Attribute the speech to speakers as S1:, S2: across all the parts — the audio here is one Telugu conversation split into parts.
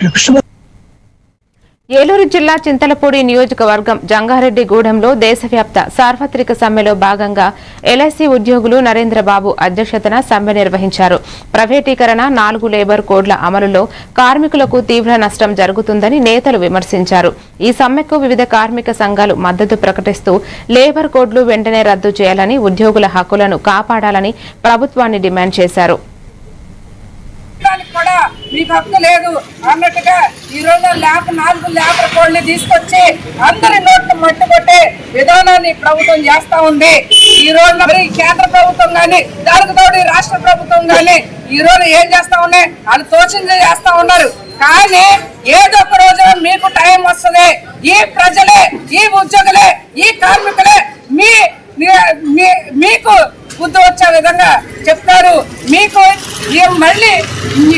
S1: కృష్ణ
S2: ఏలూరు జిల్లా చింతలపూడి నియోజకవర్గం జంగారెడ్డిగూడెంలో దేశవ్యాప్త సార్వత్రిక సమ్మెలో భాగంగా ఎల్ఐసి ఉద్యోగులు నరేంద్రబాబు అధ్యక్షతన సమ్మె నిర్వహించారు. ప్రైవేటీకరణ నాలుగు లేబర్ కోడ్ల అమలులో కార్మికులకు తీవ్ర నష్టం జరుగుతుందని నేతలు విమర్శించారు. ఈ సమ్మెకు వివిధ కార్మిక సంఘాలు మద్దతు ప్రకటిస్తూ లేబర్ కోడ్లు వెంటనే రద్దు చేయాలని ఉద్యోగుల హక్కులను కాపాడాలని ప్రభుత్వాన్ని డిమాండ్ చేశారు.
S3: మీకు హక్కు లేదు. అన్నట్టుగా ఈ రోజు ల్యాబ్ నాలుగు ల్యాబ్ కోడ్ని తీసుకొచ్చి అందరి నోట్లు మట్టుకొట్టే విధానాన్ని ప్రభుత్వం చేస్తా ఉంది. ఈ రోజు మరి కేంద్ర ప్రభుత్వం కానీ దానికి తోడు రాష్ట్ర ప్రభుత్వం కానీ ఈ రోజు ఏం చేస్తా ఉన్నాయి? వాళ్ళు తోచింది చేస్తా ఉన్నారు. కానీ ఏదో ఒక రోజు మీకు టైం వస్తుంది. ఈ ప్రజలే ఈ ఉద్యోగులే ఈ కార్మికులే మీ మీ- మీకు బుద్ధి వచ్చే విధంగా చెప్తారు. మీకు మళ్ళీ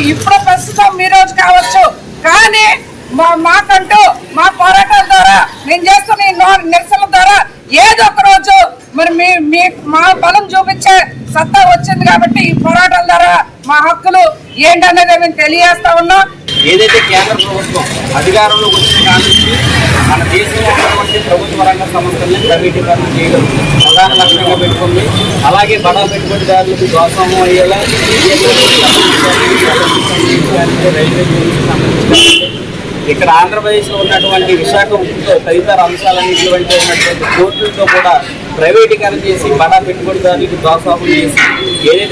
S3: ఇప్పుడు ప్రస్తుతం మీ రోజు కావచ్చు. కానీ మా మాకంటూ మా పోరాటాల ద్వారా నేను చేస్తున్న ఈ నో- ద్వారా ఏదో ఒక రోజు మరి మీ మీ మా బలం చూపించే సత్తా వచ్చింది కాబట్టి ఈ పోరాటాల ద్వారా మా హక్కులు ఏంటనేది మేము తెలియజేస్తా ఉన్నాం.
S4: ఏదైతే కేంద్ర ప్రభుత్వం అధికారంలోకి వచ్చిన కాడి మన దేశంలో ఉన్నటువంటి ప్రభుత్వ రంగ సంస్థల్ని ప్రైవేటీకరణ ప్రధాన లక్ష్యంగా పెట్టుకుంది. అలాగే బడా పెట్టుబడిదారులకు ప్రోత్సాహం అయ్యేలా రైల్వే ఇక్కడ ఆంధ్రప్రదేశ్లో ఉన్నటువంటి విశాఖ ఉక్కుతో తదితర అంశాలన్నింటి ఉన్నటువంటి కోర్టులతో కూడా ప్రైవేటీకరణ చేసి బడా పెట్టుబడిదారులకు ప్రోత్సాహం చేసి ఏదైతే